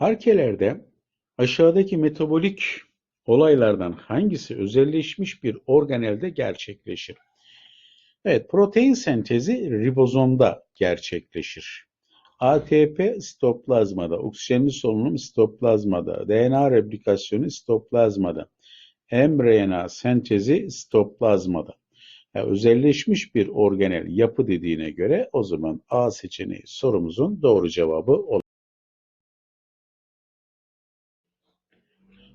Arkelerde aşağıdaki metabolik olaylardan hangisi özelleşmiş bir organelde gerçekleşir? Evet, protein sentezi ribozomda gerçekleşir. ATP sitoplazmada, oksijenli solunum sitoplazmada, DNA replikasyonu sitoplazmada, mRNA sentezi sitoplazmada. Yani özelleşmiş bir organel yapı dediğine göre o zaman A seçeneği sorumuzun doğru cevabı olur.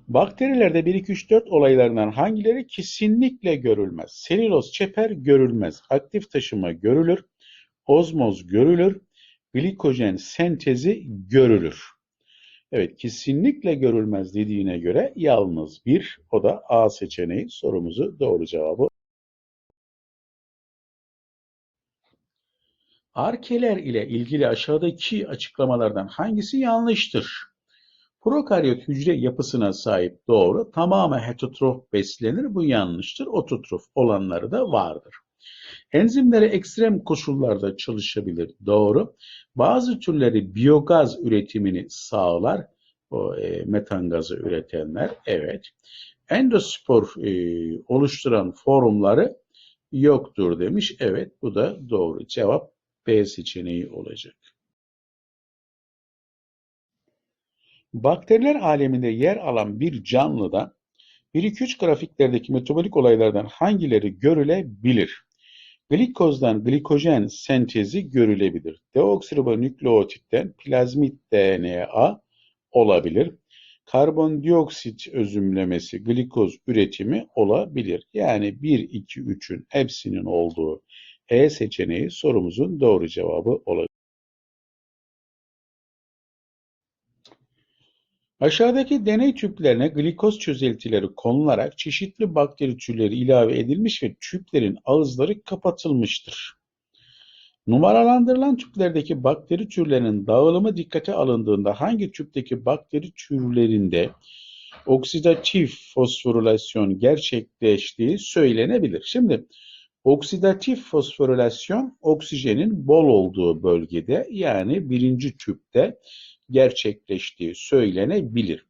Bakterilerde 1, 2, 3, 4 olaylarından hangileri kesinlikle görülmez? Selüloz çeper görülmez. Aktif taşıma görülür. Ozmoz görülür. Glikojen sentezi görülür. Evet kesinlikle görülmez dediğine göre yalnız bir o da A seçeneği sorumuzu doğru cevabı. Arkeler ile ilgili aşağıdaki açıklamalardan hangisi yanlıştır? Prokaryot hücre yapısına sahip doğru. Tamamı heterotrof beslenir. Bu yanlıştır. Ototrof olanları da vardır. Enzimleri ekstrem koşullarda çalışabilir. Doğru. Bazı türleri biyogaz üretimini sağlar. O e, metan gazı üretenler. Evet. Endospor e, oluşturan formları yoktur demiş. Evet bu da doğru. Cevap B seçeneği olacak. Bakteriler aleminde yer alan bir canlıda 1-2-3 grafiklerdeki metabolik olaylardan hangileri görülebilir? Glikozdan glikojen sentezi görülebilir. Deoksiribonükleotitten plazmit DNA olabilir. Karbondioksit özümlemesi, glikoz üretimi olabilir. Yani 1, 2, 3'ün hepsinin olduğu E seçeneği sorumuzun doğru cevabı olacak. Aşağıdaki deney tüplerine glikoz çözeltileri konularak çeşitli bakteri türleri ilave edilmiş ve tüplerin ağızları kapatılmıştır. Numaralandırılan tüplerdeki bakteri türlerinin dağılımı dikkate alındığında hangi tüpteki bakteri türlerinde oksidatif fosforilasyon gerçekleştiği söylenebilir. Şimdi oksidatif fosforilasyon oksijenin bol olduğu bölgede yani birinci tüpte gerçekleştiği söylenebilir.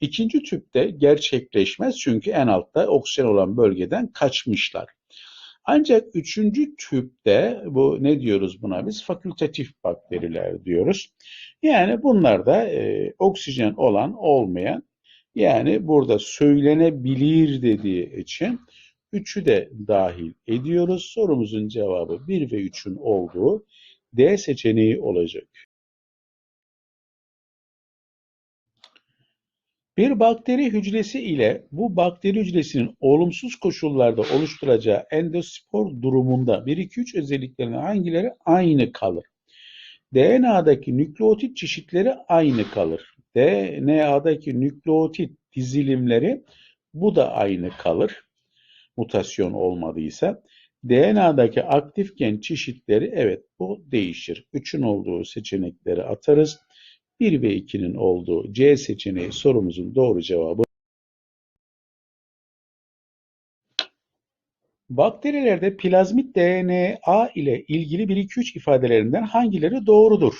İkinci tüpte gerçekleşmez çünkü en altta oksijen olan bölgeden kaçmışlar. Ancak üçüncü tüpte bu ne diyoruz buna biz? Fakültatif bakteriler diyoruz. Yani bunlarda e, oksijen olan olmayan yani burada söylenebilir dediği için üçü de dahil ediyoruz. Sorumuzun cevabı 1 ve 3'ün olduğu D seçeneği olacak. Bir bakteri hücresi ile bu bakteri hücresinin olumsuz koşullarda oluşturacağı endospor durumunda 1-2-3 özelliklerinin hangileri aynı kalır? DNA'daki nükleotit çeşitleri aynı kalır. DNA'daki nükleotit dizilimleri bu da aynı kalır. Mutasyon olmadıysa. DNA'daki aktif gen çeşitleri evet bu değişir. 3'ün olduğu seçenekleri atarız. 1 ve 2'nin olduğu C seçeneği sorumuzun doğru cevabı. Bakterilerde plazmit DNA ile ilgili 1-2-3 ifadelerinden hangileri doğrudur?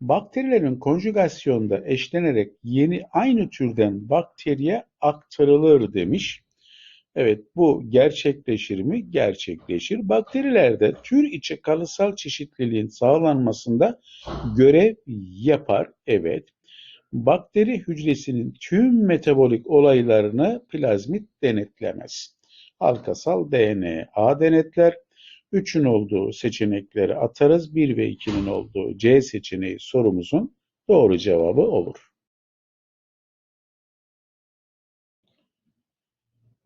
Bakterilerin konjugasyonda eşlenerek yeni aynı türden bakteriye aktarılır demiş. Evet bu gerçekleşir mi? Gerçekleşir. Bakterilerde tür içi kalıtsal çeşitliliğin sağlanmasında görev yapar. Evet. Bakteri hücresinin tüm metabolik olaylarını plazmit denetlemez. Halkasal DNA denetler. 3'ün olduğu seçenekleri atarız. 1 ve 2'nin olduğu C seçeneği sorumuzun doğru cevabı olur.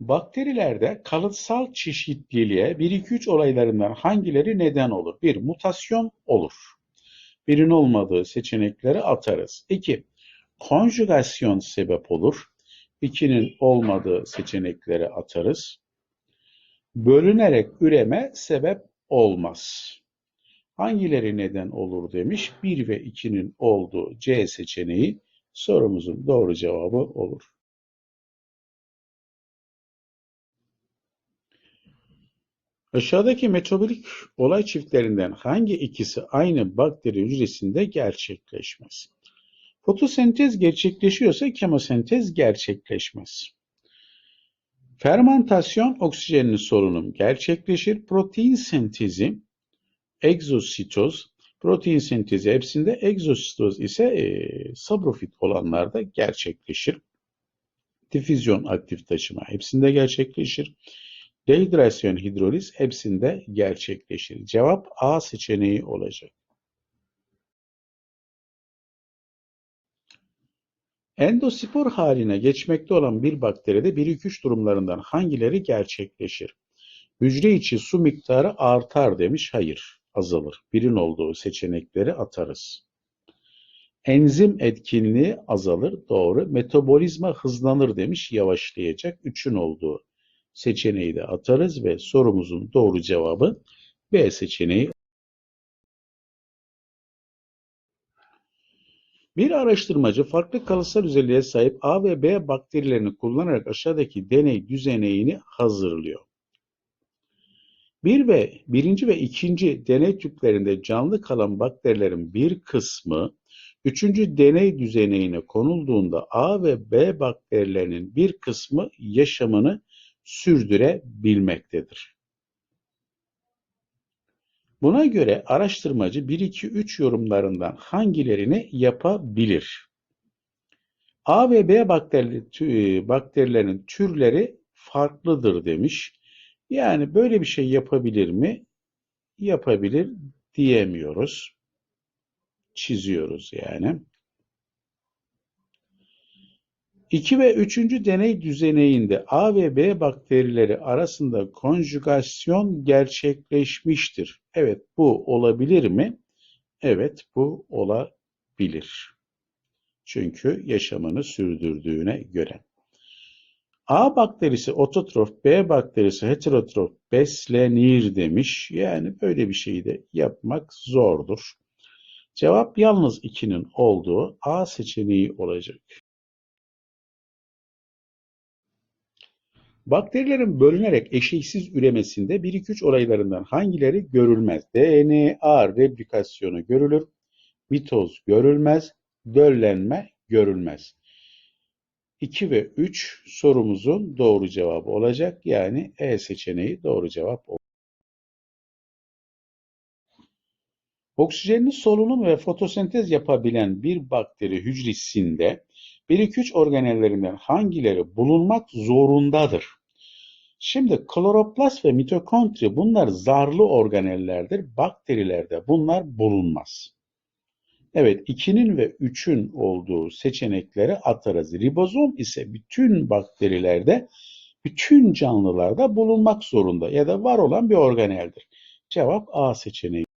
Bakterilerde kalıtsal çeşitliliğe 1-2-3 olaylarından hangileri neden olur? 1. Mutasyon olur. Birin olmadığı seçenekleri atarız. 2. Konjugasyon sebep olur. 2'nin olmadığı seçenekleri atarız. Bölünerek üreme sebep olmaz. Hangileri neden olur demiş. 1 ve 2'nin olduğu C seçeneği sorumuzun doğru cevabı olur. Aşağıdaki metabolik olay çiftlerinden hangi ikisi aynı bakteri hücresinde gerçekleşmez? Fotosentez gerçekleşiyorsa kemosentez gerçekleşmez. Fermentasyon oksijenli solunum gerçekleşir. Protein sentezi egzositoz, protein sentezi hepsinde egzositoz ise e, saprofit olanlarda gerçekleşir. Difüzyon aktif taşıma hepsinde gerçekleşir. Dehidrasyon hidroliz hepsinde gerçekleşir. Cevap A seçeneği olacak. Endospor haline geçmekte olan bir bakteride 1-2-3 durumlarından hangileri gerçekleşir? Hücre içi su miktarı artar demiş. Hayır, azalır. Birin olduğu seçenekleri atarız. Enzim etkinliği azalır. Doğru. Metabolizma hızlanır demiş. Yavaşlayacak. Üçün olduğu seçeneği de atarız ve sorumuzun doğru cevabı B seçeneği. Bir araştırmacı farklı kalıtsal özelliğe sahip A ve B bakterilerini kullanarak aşağıdaki deney düzeneyini hazırlıyor. Bir ve birinci ve ikinci deney tüplerinde canlı kalan bakterilerin bir kısmı üçüncü deney düzeneyine konulduğunda A ve B bakterilerinin bir kısmı yaşamını sürdürebilmektedir. Buna göre araştırmacı 1, 2, 3 yorumlarından hangilerini yapabilir? A ve B bakteri, bakterilerin türleri farklıdır demiş. Yani böyle bir şey yapabilir mi? Yapabilir diyemiyoruz. Çiziyoruz yani. 2 ve 3. deney düzeneyinde A ve B bakterileri arasında konjugasyon gerçekleşmiştir. Evet bu olabilir mi? Evet bu olabilir. Çünkü yaşamını sürdürdüğüne göre. A bakterisi ototrof, B bakterisi heterotrof beslenir demiş. Yani böyle bir şeyi de yapmak zordur. Cevap yalnız 2'nin olduğu A seçeneği olacak. Bakterilerin bölünerek eşeğsiz üremesinde 1-2-3 olaylarından hangileri görülmez? DNA replikasyonu görülür, mitoz görülmez, döllenme görülmez. 2 ve 3 sorumuzun doğru cevabı olacak. Yani E seçeneği doğru cevap olur. Oksijenli solunum ve fotosentez yapabilen bir bakteri hücresinde 1-2-3 organellerinden hangileri bulunmak zorundadır? Şimdi kloroplast ve mitokondri bunlar zarlı organellerdir. Bakterilerde bunlar bulunmaz. Evet 2'nin ve 3'ün olduğu seçenekleri atarız. Ribozom ise bütün bakterilerde, bütün canlılarda bulunmak zorunda ya da var olan bir organeldir. Cevap A seçeneği.